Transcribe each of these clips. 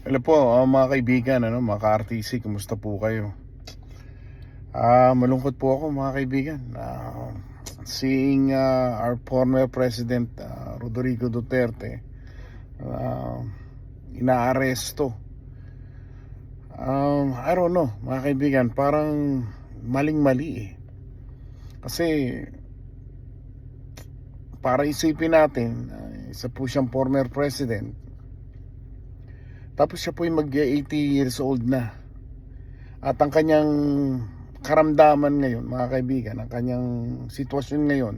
Hello po ah, mga kaibigan, ano, mga ka-RTC, kumusta po kayo? Ah, malungkot po ako mga kaibigan. Ah, seeing ah, our former president ah, Rodrigo Duterte ah, inaaresto. Um, I don't know, mga kaibigan, parang maling-mali eh. Kasi para isipin natin, ah, isa po siyang former president. Tapos siya po yung mag-80 years old na. At ang kanyang karamdaman ngayon, mga kaibigan, ang kanyang sitwasyon ngayon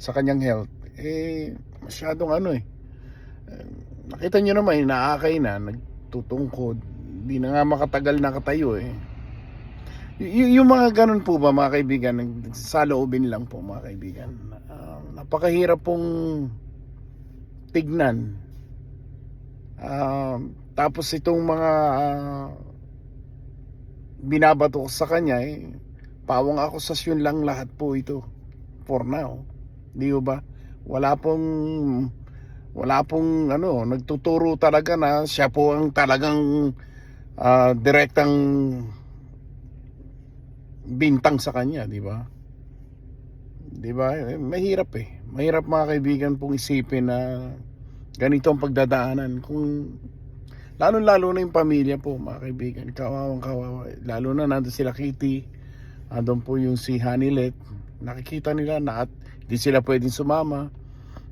sa kanyang health, eh, masyadong ano eh. Eh, Nakita nyo naman, inaakay na, nagtutungkod, hindi na nga makatagal nakatayo eh. Y- yung mga ganun po ba mga kaibigan, nagsasaloobin lang po mga kaibigan. Ah, napakahirap pong tignan. Ah, tapos itong mga ah, binabato ko sa kanya eh, pawang akusasyon lang lahat po ito for now. Di ba? Wala pong wala pong ano, nagtuturo talaga na siya po ang talagang ah, direktang bintang sa kanya, di ba? Di ba? Eh, mahirap eh. Mahirap mga kaibigan pong isipin na ganito ang pagdadaanan kung lalo-lalo na yung pamilya po mga kaibigan. Kawawang kawawa lalo na nandun sila Kitty andun po yung si Hanilet nakikita nila na at di sila pwedeng sumama.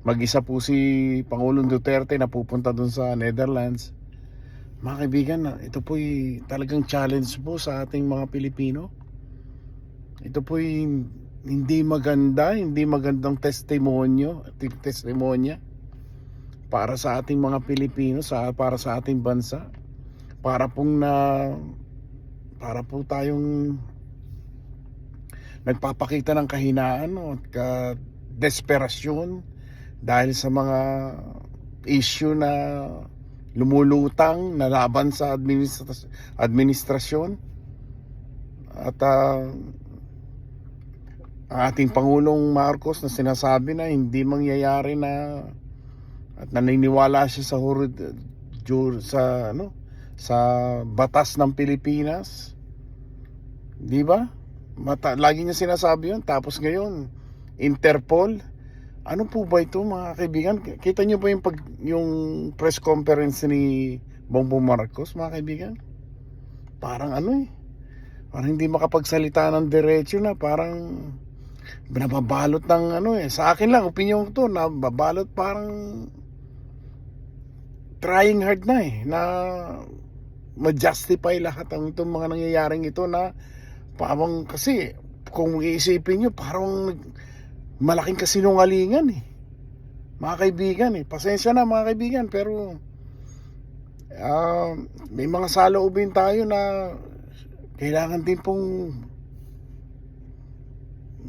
Mag-isa po si Pangulong Duterte na pupunta dun sa Netherlands. Mga kaibigan ito po talagang challenge po sa ating mga Pilipino. Ito po hindi maganda hindi magandang testimonyo testimonya para sa ating mga Pilipino, sa para sa ating bansa. Para pong na para po tayong nagpapakita ng kahinaan o ka desperasyon dahil sa mga issue na lumulutang na laban sa administra- administrasyon at ah, ang ating Pangulong Marcos na sinasabi na hindi mangyayari na at naniniwala siya sa jur sa ano sa batas ng Pilipinas. 'Di ba? Mata, lagi niya sinasabi 'yun tapos ngayon Interpol ano po ba ito mga kaibigan? Kita niyo ba yung pag yung press conference ni Bongbong Marcos mga kaibigan? Parang ano eh. Parang hindi makapagsalita ng diretso na parang nababalot ng ano eh. Sa akin lang, opinion ko to, nababalot parang trying hard na eh na ma-justify lahat ang itong mga nangyayaring ito na parang kasi kung iisipin nyo parang malaking kasinungalingan eh. Mga kaibigan eh. Pasensya na mga kaibigan pero ah, may mga saloobin tayo na kailangan din pong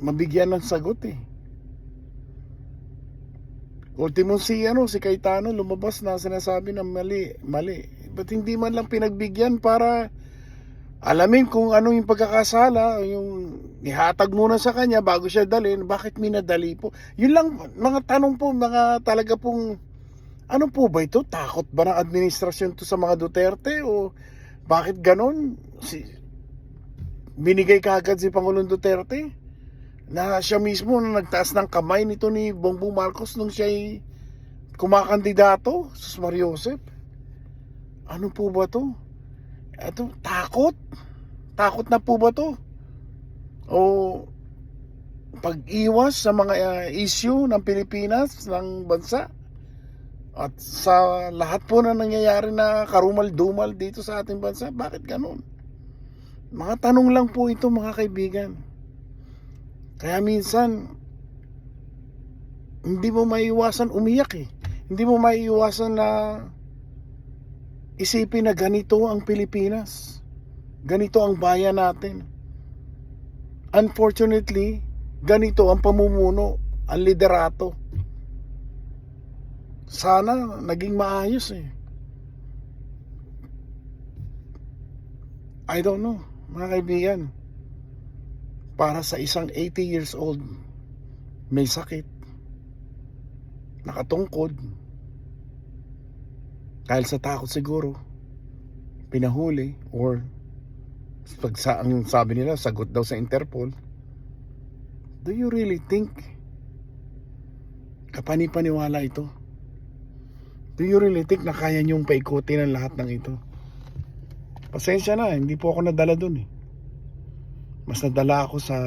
mabigyan ng sagot eh Ultimo si ano si Cayetano lumabas na sinasabi na mali, mali. Ba't hindi man lang pinagbigyan para alamin kung ano yung pagkakasala, yung ihatag muna sa kanya bago siya dalhin, bakit minadali po? Yun lang mga tanong po, mga talaga pong ano po ba ito? Takot ba ng administrasyon to sa mga Duterte o bakit ganon? Si binigay kagad si Pangulong Duterte? Na siya mismo na nagtaas ng kamay nito ni Bongbong Marcos nung siya ay kumakandidato sus Mario Joseph. Ano po ba to? Eto takot. Takot na po ba to? O pag-iwas sa mga uh, issue ng Pilipinas ng bansa? At sa lahat po na nangyayari na karumal-dumal dito sa ating bansa bakit ganun mga tanong lang po ito mga kaibigan kaya minsan, hindi mo maiiwasan umiyak eh. Hindi mo maiiwasan na isipin na ganito ang Pilipinas. Ganito ang bayan natin. Unfortunately, ganito ang pamumuno, ang liderato. Sana naging maayos eh. I don't know, mga kaibigan para sa isang 80 years old may sakit nakatungkod dahil sa takot siguro pinahuli or pag sa, ang sabi nila sagot daw sa Interpol do you really think kapani-paniwala ito? Do you really think na kaya niyong paikutin ang lahat ng ito? Pasensya na hindi po ako nadala dun eh mas nadala ako sa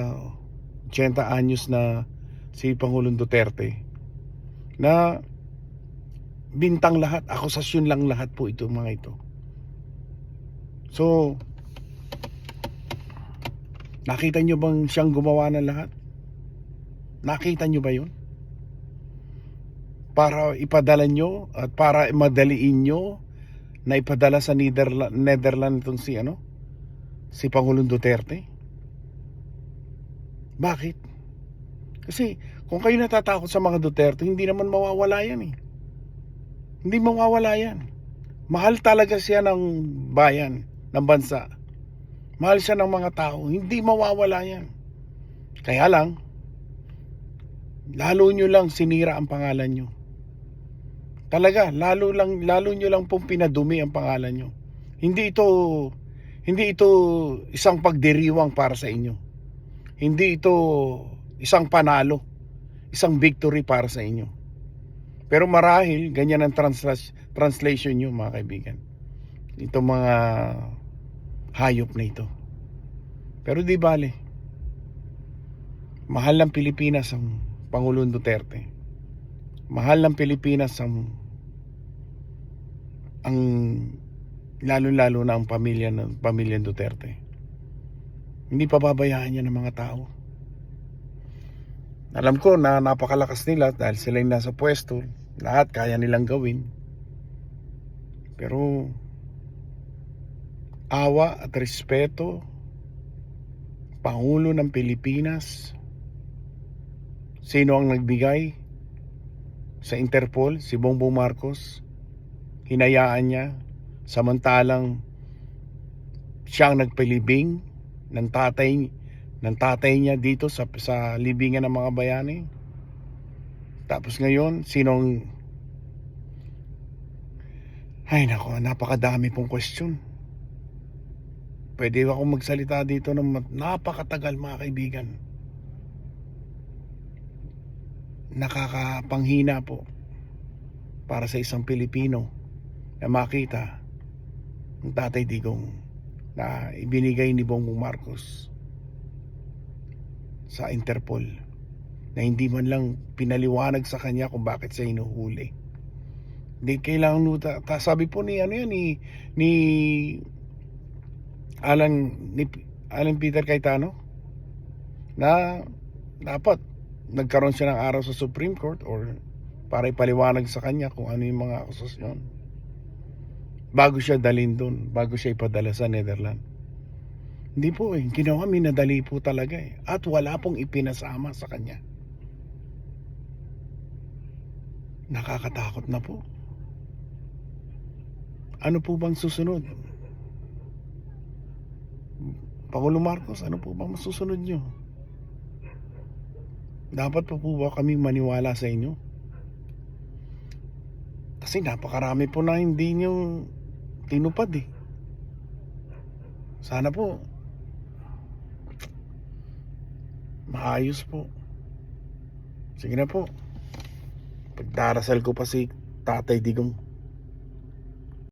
80 anyos na si Pangulong Duterte na bintang lahat, akusasyon lang lahat po ito mga ito. So, nakita nyo bang siyang gumawa ng lahat? Nakita nyo ba yun? Para ipadala nyo at para madaliin nyo na ipadala sa Netherlands, Netherlands itong si ano? Si Pangulong Duterte? Bakit? Kasi kung kayo natatakot sa mga Duterte, hindi naman mawawala yan eh. Hindi mawawala yan. Mahal talaga siya ng bayan, ng bansa. Mahal siya ng mga tao. Hindi mawawala yan. Kaya lang, lalo nyo lang sinira ang pangalan nyo. Talaga, lalo lang lalo nyo lang pong pinadumi ang pangalan nyo. Hindi ito hindi ito isang pagdiriwang para sa inyo. Hindi ito isang panalo, isang victory para sa inyo. Pero marahil, ganyan ang transla- translation nyo mga kaibigan. Ito mga hayop na ito. Pero di bale. Mahal ng Pilipinas ang Pangulong Duterte. Mahal ng Pilipinas ang ang lalo-lalo na ang pamilya ng pamilya Duterte. Hindi pababayaan yan ng mga tao. Alam ko na napakalakas nila dahil sila yung nasa pwesto. Lahat kaya nilang gawin. Pero awa at respeto Pangulo ng Pilipinas Sino ang nagbigay sa Interpol? Si Bongbong Marcos Hinayaan niya Samantalang siya ang nagpilibing ng tatay ng tatay niya dito sa, sa libingan ng mga bayani. Tapos ngayon, sinong... Ay nako, napakadami pong question. Pwede ako magsalita dito ng napakatagal mga kaibigan. Nakakapanghina po para sa isang Pilipino na makita ang tatay digong na ibinigay ni Bongbong Marcos sa Interpol na hindi man lang pinaliwanag sa kanya kung bakit siya hinuhuli. Hindi kailangan nuta. Ta, sabi po ni ano yan ni ni Alan ni Alan Peter Cayetano na dapat nagkaroon siya ng araw sa Supreme Court or para ipaliwanag sa kanya kung ano yung mga akusasyon bago siya dalhin doon, bago siya ipadala sa Netherlands. Hindi po eh. Ginawa minadali po talaga eh. At wala pong ipinasama sa kanya. Nakakatakot na po. Ano po bang susunod? Pangulo Marcos, ano po bang masusunod nyo? Dapat po po ba kami maniwala sa inyo? Kasi napakarami po na hindi nyo tinupad eh. Sana po maayos po. Sige na po. Pagdarasal ko pa si Tatay Digong.